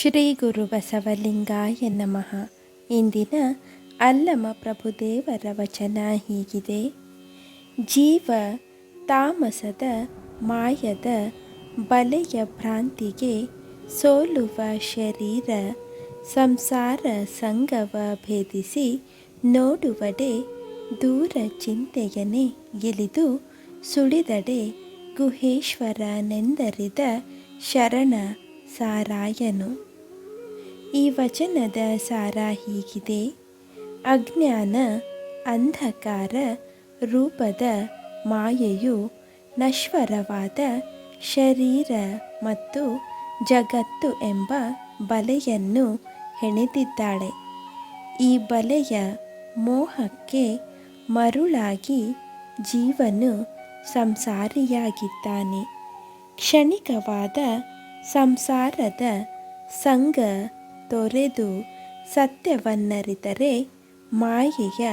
ಶ್ರೀ ಗುರು ಬಸವಲಿಂಗಾಯ ನಮಃ. ಇಂದಿನ ಅಲ್ಲಮ ಪ್ರಭುದೇವರ ವಚನ ಹೀಗಿದೆ. ಜೀವ ತಾಮಸದ ಮಾಯದ ಬಲೆಯ ಭ್ರಾಂತಿಗೆ ಸೋಲುವ ಶರೀರ ಸಂಸಾರ ಸಂಗವ ಭೇದಿಸಿ ನೋಡುವಡೆ ದೂರ ಚಿಂತೆಯನೆ ಗೆಲಿದು ಸುಳಿದಡೆ ಗುಹೇಶ್ವರನೆಂದರಿದ ಶರಣ ಸಾರಾಯನು. ಈ ವಚನದ ಸಾರ ಹೀಗಿದೆ ಅಜ್ಞಾನ, ಅಂಧಕಾರ, ರೂಪದ ಮಾಯೆಯು ನಶ್ವರವಾದ ಶರೀರ ಮತ್ತು ಜಗತ್ತು ಎಂಬ ಬಲೆಯನ್ನು ಹೆಣೆದಿದ್ದಾಳೆ. ಈ ಬಲೆಯ ಮೋಹಕ್ಕೆ ಮರುಳಾಗಿ ಜೀವನು ಸಂಸಾರಿಯಾಗಿದ್ದಾನೆ. ಕ್ಷಣಿಕವಾದ ಸಂಸಾರದ ಸಂಗ ತೊರೆದು ಸತ್ಯವನ್ನರಿತರೆ ಮಾಯೆಯ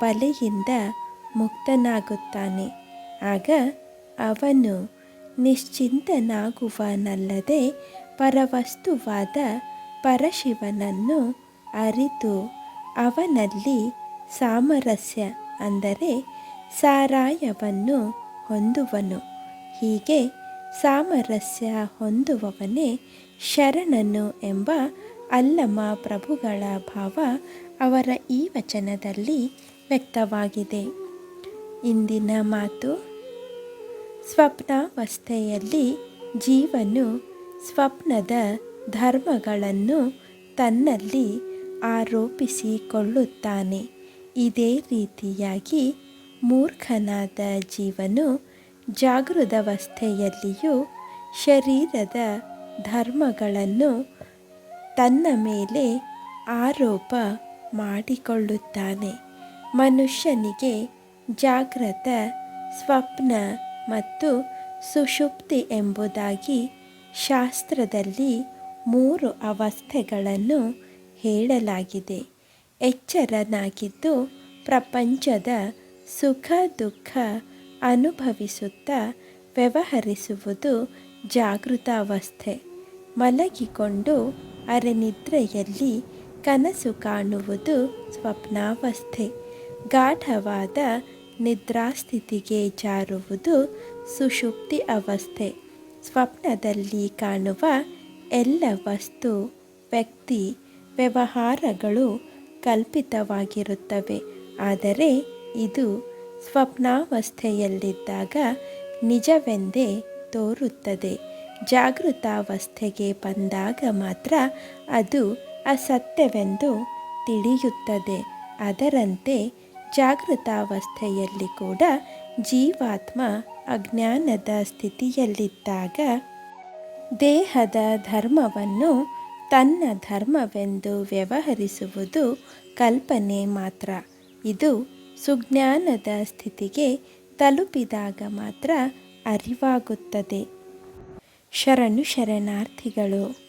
ಬಲೆಯಿಂದ ಮುಕ್ತನಾಗುತ್ತಾನೆ. ಆಗ ಅವನು ನಿಶ್ಚಿಂತನಾಗುವನಲ್ಲದೆ ಪರವಸ್ತುವಾದ ಪರಶಿವನನ್ನು ಅರಿತು ಅವನಲ್ಲಿ ಸಾಮರಸ್ಯ ಅಂದರೆ ಸಾರಾಯವನ್ನು ಹೊಂದುವನು. ಹೀಗೆ ಸಾಮರಸ್ಯ ಹೊಂದುವವನೇ ಶರಣನು ಎಂಬ ಅಲ್ಲಮ ಪ್ರಭುಗಳ ಭಾವ ಅವರ ಈ ವಚನದಲ್ಲಿ ವ್ಯಕ್ತವಾಗಿದೆ. ಇಂದಿನ ಮಾತು ಸ್ವಪ್ನಾವಸ್ಥೆಯಲ್ಲಿ ಜೀವನು ಸ್ವಪ್ನದ ಧರ್ಮಗಳನ್ನು ತನ್ನಲ್ಲಿ ಆರೋಪಿಸಿಕೊಳ್ಳುತ್ತಾನೆ. ಇದೇ ರೀತಿಯಾಗಿ ಮೂರ್ಖನಾದ ಜೀವನು ಜಾಗೃತವಸ್ಥೆಯಲ್ಲಿಯೂ ಶರೀರದ ಧರ್ಮಗಳನ್ನು ತನ್ನ ಮೇಲೆ ಆರೋಪ ಮಾಡಿಕೊಳ್ಳುತ್ತಾನೆ. ಮನುಷ್ಯನಿಗೆ ಜಾಗ್ರತ ಸ್ವಪ್ನ ಮತ್ತು ಸುಷುಪ್ತಿ ಎಂಬುದಾಗಿ ಶಾಸ್ತ್ರದಲ್ಲಿ ಮೂರು ಅವಸ್ಥೆಗಳನ್ನು ಹೇಳಲಾಗಿದೆ. ಎಚ್ಚರನಾಗಿದ್ದು ಪ್ರಪಂಚದ ಸುಖ, ದುಃಖ ಅನುಭವಿಸುತ್ತಾ ವ್ಯವಹರಿಸುವುದು ಜಾಗೃತಾವಸ್ಥೆ. ಮಲಗಿಕೊಂಡು ಅರೆನಿದ್ರೆಯಲ್ಲಿ ಕನಸು ಕಾಣುವುದು ಸ್ವಪ್ನಾವಸ್ಥೆ. ಗಾಢವಾದ ನಿದ್ರಾಸ್ಥಿತಿಗೆ ಜಾರುವುದು ಸುಷುಪ್ತಿ ಅವಸ್ಥೆ. ಸ್ವಪ್ನದಲ್ಲಿ ಕಾಣುವ ಎಲ್ಲ ವಸ್ತು, ವ್ಯಕ್ತಿ, ವ್ಯವಹಾರಗಳು ಕಲ್ಪಿತವಾಗಿರುತ್ತವೆ. ಆದರೆ ಇದು ಸ್ವಪ್ನಾವಸ್ಥೆಯಲ್ಲಿದ್ದಾಗ ನಿಜವೆಂದೇ ತೋರುತ್ತದೆ. ಜಾಗೃತಾವಸ್ಥೆಗೆ ಬಂದಾಗ ಮಾತ್ರ ಅದು ಅಸತ್ಯವೆಂದು ತಿಳಿಯುತ್ತದೆ. ಅದರಂತೆ ಜಾಗೃತಾವಸ್ಥೆಯಲ್ಲಿ ಕೂಡ ಜೀವಾತ್ಮ ಅಜ್ಞಾನದ ಸ್ಥಿತಿಯಲ್ಲಿದ್ದಾಗ ದೇಹದ ಧರ್ಮವನ್ನು ತನ್ನ ಧರ್ಮವೆಂದು ವ್ಯವಹರಿಸುವುದು ಕಲ್ಪನೆ ಮಾತ್ರ. ಇದು ಸುಜ್ಞಾನದ ಸ್ಥಿತಿಗೆ ತಲುಪಿದಾಗ ಮಾತ್ರ ಅರಿವಾಗುತ್ತದೆ. ಶರಣು ಶರಣಾರ್ಥಿಗಳು